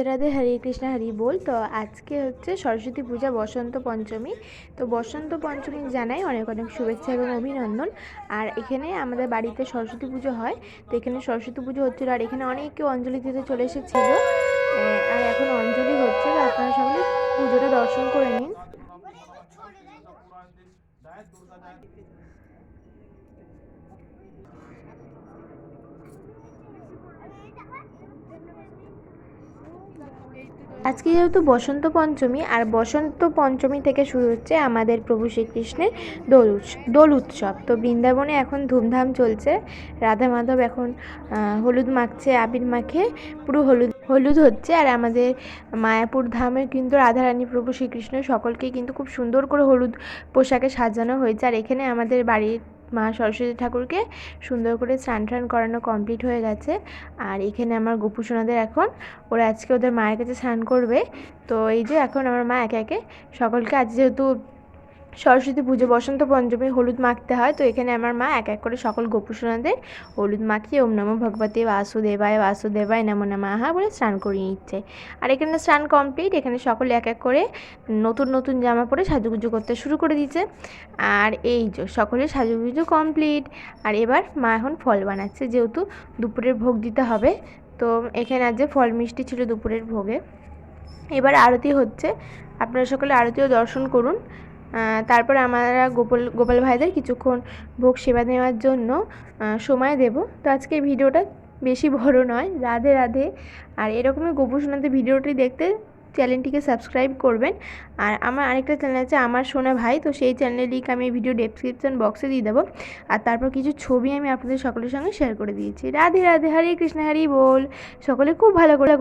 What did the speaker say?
রাধে রাধে, হরে কৃষ্ণ, হরি বল। তো আজকে হচ্ছে সরস্বতী পূজা, বসন্ত পঞ্চমী। তো বসন্ত পঞ্চমী জানাই অনেক অনেক শুভেচ্ছা এবং অভিনন্দন। আর এখানে আমাদের বাড়িতে সরস্বতী পুজো হয়। তো এখানে সরস্বতী পুজো হচ্ছিল, আর এখানে অনেকে অঞ্জলি দিতে চলে এসেছিল। আর এখন অঞ্জলি হচ্ছে, তো আপনারা সকলে পুজোটা দর্শন করে নিন। আজকে যেহেতু বসন্ত পঞ্চমী, আর বসন্ত পঞ্চমী থেকে শুরু হচ্ছে আমাদের প্রভু শ্রীকৃষ্ণের দোল দোল উৎসব। তো বৃন্দাবনে এখন ধুমধাম চলছে। রাধা মাধব এখন হলুদ মাখছে, আবির মাখে, পুরো হলুদ হলুদ হচ্ছে। আর আমাদের মায়াপুর ধামের কিন্তু রাধারানী প্রভু শ্রীকৃষ্ণ সকলকে কিন্তু খুব সুন্দর করে হলুদ পোশাকে সাজানো হয়েছে। আর এখানে আমাদের বাড়ির মা সরস্বতী ঠাকুরকে সুন্দর করে স্নান টান করানো কমপ্লিট হয়ে গেছে। আর এখানে আমার গোপু সোনাদের এখন, ওরা আজকে ওদের মায়ের কাছে স্নান করবে। তো এই যে এখন আমার মা একে একে, সকলকে আজ যেহেতু সরস্বতী পুজো, বসন্ত পঞ্চমী, হলুদ মাখতে হয়। তো এখানে আমার মা এক এক করে সকল গোপুসোনাদের হলুদ মাখিয়ে, ওম নমো ভগবতী বাসুদেবায় বাসুদেবায় নমো নমঃ বলে স্নান করিয়ে নিচ্ছে। আর এখানে স্নান কমপ্লিট। এখানে সকলে এক এক করে নতুন নতুন জামা পরে সাজুগুজু করতে শুরু করে দিচ্ছে। আর এই যে সকলে সাজুগুজু কমপ্লিট। আর এবার মা এখন ফল বানাচ্ছে, যেহেতু দুপুরের ভোগ দিতে হবে। তো এখানে আজ যে ফল মিষ্টি ছিল দুপুরের ভোগে। এবার আরতি হচ্ছে। আপনারা সকলে আরতিও দর্শন করুন। তারপর আমরা গোপাল গোপাল ভাইদের কিছুক্ষণ ভোগ সেবা নেওয়ার জন্য সময় দেব। তো আজকে ভিডিওটা বেশি বড় নয়, রাধে রাধে। আর এরকমই গোপু সোনাদের ভিডিওটি দেখতে চ্যানেলটিকে সাবস্ক্রাইব করবেন। আর আমার আরেকটা চ্যানেল আছে আমার সোনা ভাই, তো সেই চ্যানেলের লিঙ্ক আমি ভিডিও ডেসক্রিপশন বক্সে দিয়ে দেবো। আর তারপর কিছু ছবি আমি আপনাদের সকলের সঙ্গে শেয়ার করে দিয়েছি। রাধে রাধে, হরে কৃষ্ণ, হরি বল। সকলে খুব ভালো করে